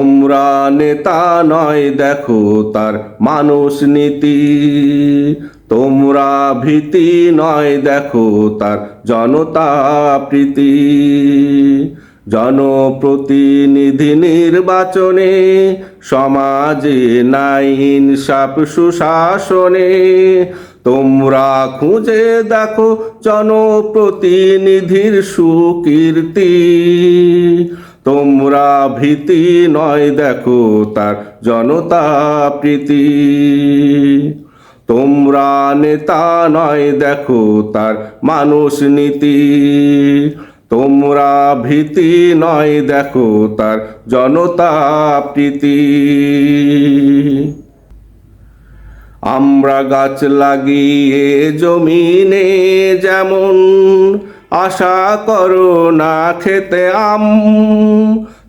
তোমরা নেতা নয়, দেখো তার মানুষ নীতি। তোমরা ভীতি নয়, দেখো তার জনতা প্রীতি। জনপ্রতিনিধি নির্বাচনে, সমাজে নাই ইনসাফ সুশাসনে। তোমরা খুঁজে দেখো জনপ্রতিনিধির সুকীর্তি। তোমরা ভীতি নয় দেখো তার জনতা প্রীতি। তোমরা নেতা নয় দেখো তার মানুষ নীতি। তোমরা ভীতি নয় দেখো তার জনতা প্রীতি। আমরা গাছ লাগিয়ে জমিনে যেমন আশা করো না খেতে আম।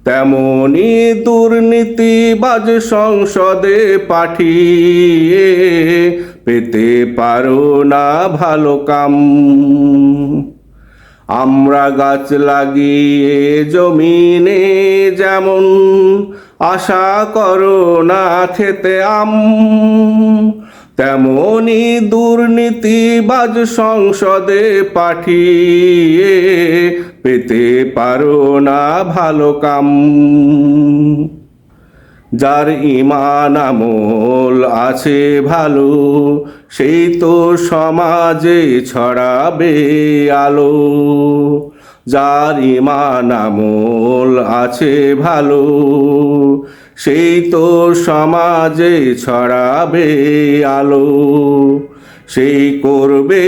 তেমনি দুর্নীতিবাজ সংসদে পাঠিয়ে পেতে পারো না ভালো কাম। আমরা গাছ লাগিয়ে জমিনে যেমন আশা করো না খেতে আম। তেমনি দুর্নীতিবাজ সংসদে পাঠিয়ে পেতে পারো না ভালো কাম। যার ইমান আমল আছে ভালো, সেই তো সমাজে ছড়াবে আলো। যার ইমান আমল আছে ভালো সেই তো সমাজে ছড়াবে আলো, সেই করবে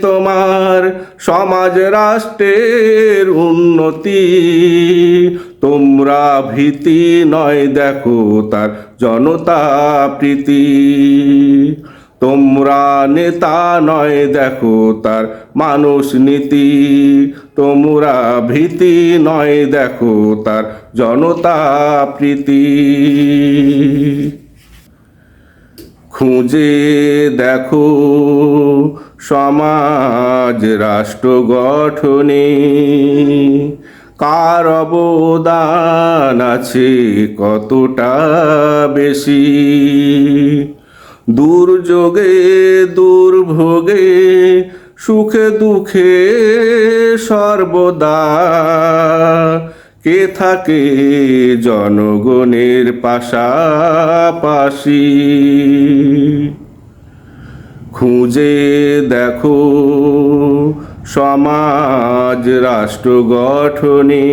তোমার সমাজ রাষ্ট্রের উন্নতি। তোমরা ভীতি নয়, দেখো তার জনতা প্রীতি। তোমরা নেতা নয়, দেখো তার মানুষ নীতি। তোমরা ভীতি নয়, দেখো তার জনতা প্রীতি। খুঁজে দেখো সমাজ, রাষ্ট্র গঠনে কার অবদান আছে, কতটা বেশি? দুর্যোগে দুর্ভোগে সুখে দুঃখে সর্বদা। কে থাকে জনগণের পাশাপাশি? খুঁজে দেখো সমাজ রাষ্ট্র গঠনে।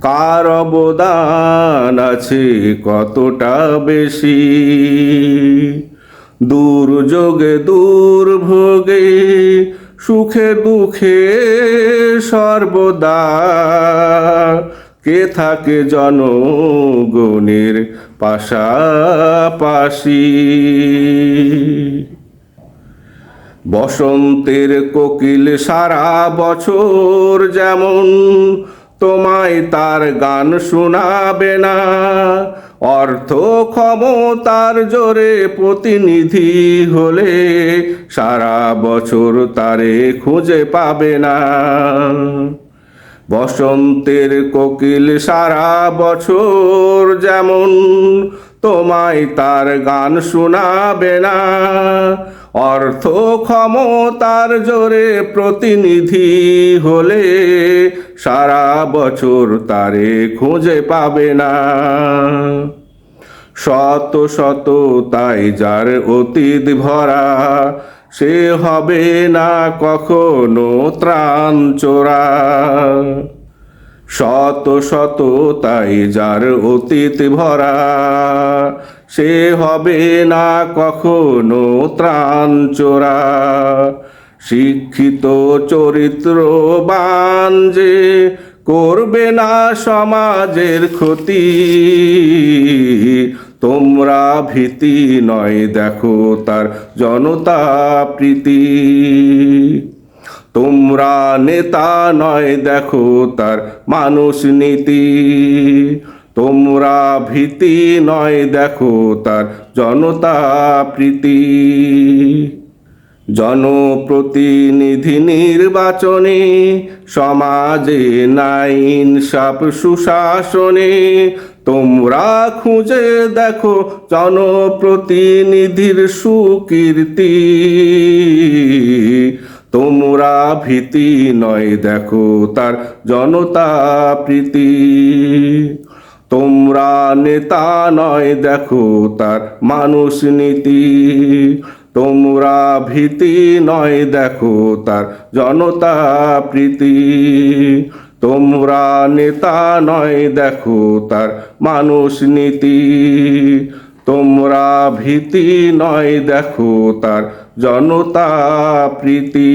কার অবদান আছে কতটা বেশি? দুর্যোগে, দুর্ভোগে, সুখে, দুঃখে সর্বদা কে থাকে জনগণের পাশাপাশি? বসন্তের কোকিল সারা বছর যেমন তোমায় তার গান শোনাবে না। অর্থ ক্ষমতার জোরে প্রতিনিধি হলে সারা বছর তারে খুঁজে পাবে না। বসন্তের কোকিল সারা বছর যেমন তোমায় তার গান শোনাবে না। অর্থ ক্ষমতার জোরে প্রতিনিধি হলে সারা বছর তারে খুঁজে পাবে না। শত শত তাই যার অতীত ভরা, সে হবে না কখনো ত্রাণ চোরা। শত শত তাই যার অতীত ভরা সে হবে না কখনো ত্রাণ চোরা। শিক্ষিত চরিত্রবান যে করবে না সমাজের ক্ষতি। তোমরা ভীতি নয়, দেখো তার জনতা প্রীতি। তোমরা নেতা নয়, দেখো তার মানুষ নীতি। তোমরা ভীতি নয়, দেখো তার জনতা প্রীতি। জনপ্রতিনিধি নির্বাচনে, সমাজে নাই ইনসাফ সুশাসনে, তোমরা খুঁজে দেখো জনপ্রতিনিধির সুকীর্তি। তোমরা ভীতি নয়, দেখো তার জনতা প্রীতি। তোমরা নেতা নয়, দেখো তার মানুষ নীতি। তোমরা ভীতি নয়, দেখো তার জনতা প্রীতি। তোমরা নেতা নয়, দেখো তার মানুষ নীতি। তোমরা ভীতি নয়, দেখো তার জনতা প্রীতি।